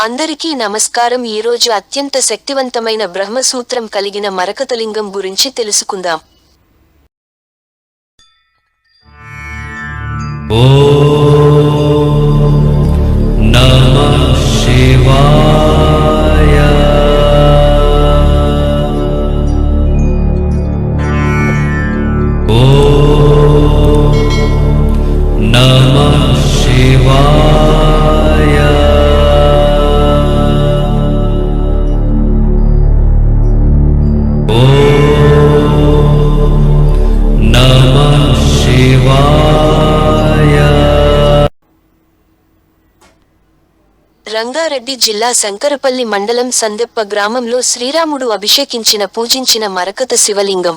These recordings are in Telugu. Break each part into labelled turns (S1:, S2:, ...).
S1: అందరికీ నమస్కారం. ఈరోజు అత్యంత శక్తివంతమైన బ్రహ్మసూత్రం కలిగిన మరకతలింగం గురించి తెలుసుకుందాం. రంగారెడ్డి జిల్లా శంకరపల్లి మండలం సందెప్ప గ్రామంలో శ్రీరాముడు అభిషేకించిన పూజించిన మరకత శివలింగం.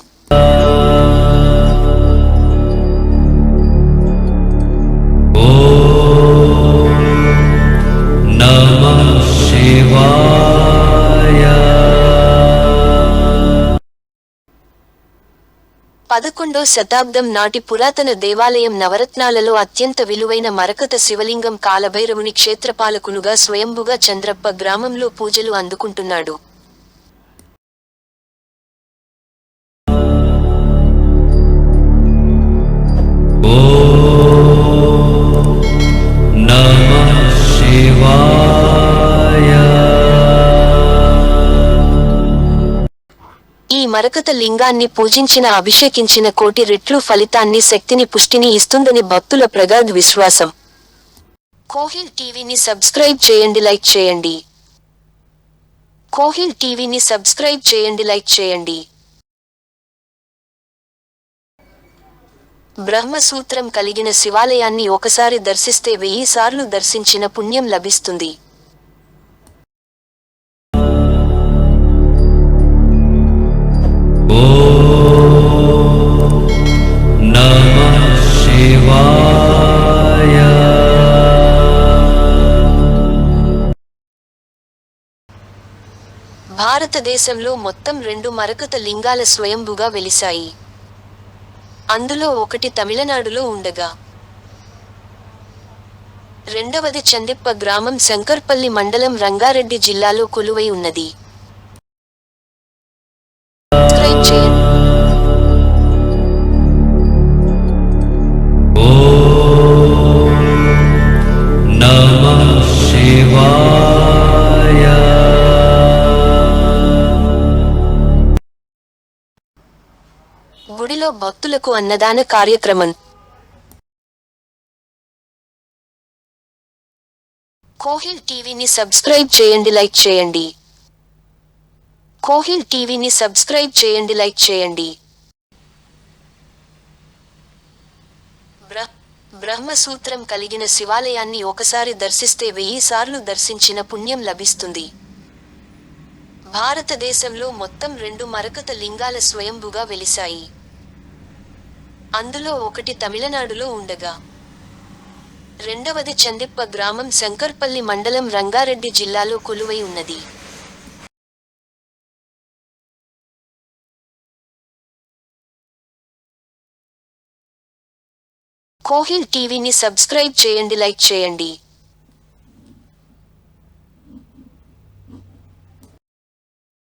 S2: శివా
S1: పదకొండో శతాబ్దం నాటి పురాతన దేవాలయం నవరత్నాలలో అత్యంత విలువైన మరకత శివలింగం కాలభైరవుని క్షేత్రపాలకునుగా స్వయంభుగా చంద్రప్ప గ్రామంలో పూజలు అందుకుంటున్నాడు. ఈ మరకత లింగాన్ని పూజించిన అభిషేకించిన కోటి రెట్లు ఫలితాన్ని శక్తిని పుష్టిని ఇస్తుందని భక్తుల ప్రగాఢ విశ్వాసం. కోహిల్ టీవీని సబ్స్క్రైబ్ చేయండి లైక్ చేయండి. కోహిల్ టీవీని సబ్స్క్రైబ్ చేయండి లైక్ చేయండి. బ్రహ్మసూత్రం కలిగిన శివాలయాన్ని ఒకసారి దర్శిస్తే వెయ్యి సార్లు దర్శించిన పుణ్యం లభిస్తుంది. భారతదేశంలో మొత్తం రెండు మరకత లింగాల స్వయంభుగా వెలిశాయి. అందులో ఒకటి తమిళనాడులో ఉండగా. రెండవది చందిప్ప గ్రామం శంకర్పల్లి మండలం రంగారెడ్డి జిల్లాలో కొలువై ఉన్నది. సబ్స్క్రైబ్ గుడిలో భక్తులకు అన్నదాన కార్యక్రమం. కోహిల్ టీవీని సబ్స్క్రైబ్ చేయండి లైక్ చేయండి. కోహిల్ టీవీని సబ్స్క్రైబ్ చేయండి లైక్ చేయండి. బ్రహ్మసూత్రం కలిగిన శివాలయాన్ని ఒకసారి దర్శిస్తే వెయ్యి సార్లు దర్శించిన పుణ్యం లభిస్తుంది. భారతదేశంలో మొత్తం రెండు మరకత లింగాల స్వయంభుగా వెలిశాయి. అందులో ఒకటి తమిళనాడులో ఉండగా. రెండవది చందిప్ప గ్రామం శంకర్పల్లి మండలం రంగారెడ్డి జిల్లాలో కొలువై ఉన్నది. కోహిల్ టీవీని సబ్స్క్రైబ్ చేయండి లైక్ చేయండి.